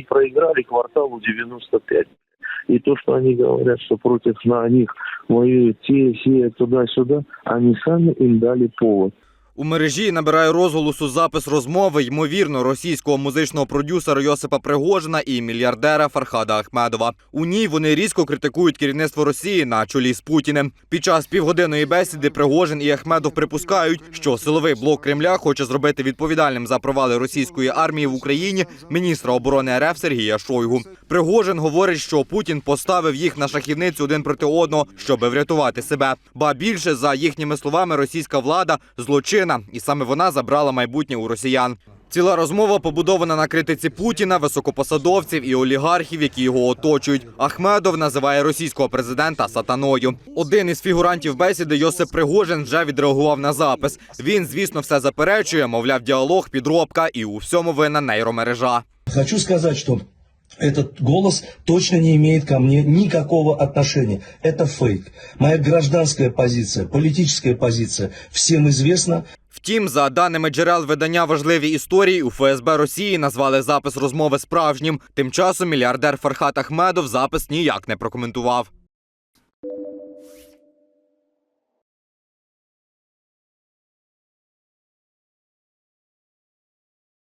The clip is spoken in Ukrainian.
они проиграли кварталу 95. И то, что они говорят, что против на них воюют те, все, туда-сюда, они сами им дали повод. У мережі набирає розголосу запис розмови, ймовірно, російського музичного продюсера Йосипа Пригожина і мільярдера Фархада Ахмедова. У ній вони різко критикують керівництво Росії на чолі з Путіним. Під час півгодинної бесіди Пригожин і Ахмедов припускають, що силовий блок Кремля хоче зробити відповідальним за провали російської армії в Україні міністра оборони РФ Сергія Шойгу. Пригожин говорить, що Путін поставив їх на шахівницю один проти одного, щоби врятувати себе. Ба більше за їхніми словами, російська влада злочина, і саме вона забрала майбутнє у росіян. Ціла розмова побудована на критиці Путіна, високопосадовців і олігархів, які його оточують. Ахмедов називає російського президента сатаною. Один із фігурантів бесіди Йосип Пригожин вже відреагував на запис. Він, звісно, все заперечує, мовляв, діалог, підробка і у всьому винна нейромережа. Хочу сказать, что этот голос точно не имеет ко мне никакого отношения. Это фейк. Моя гражданская позиция, политическая позиция всем известна. Втім, за даними джерел видання важливі історії, у ФСБ Росії назвали запис розмови справжнім. Тим часом мільярдер Фархат Ахмедов запис ніяк не прокоментував.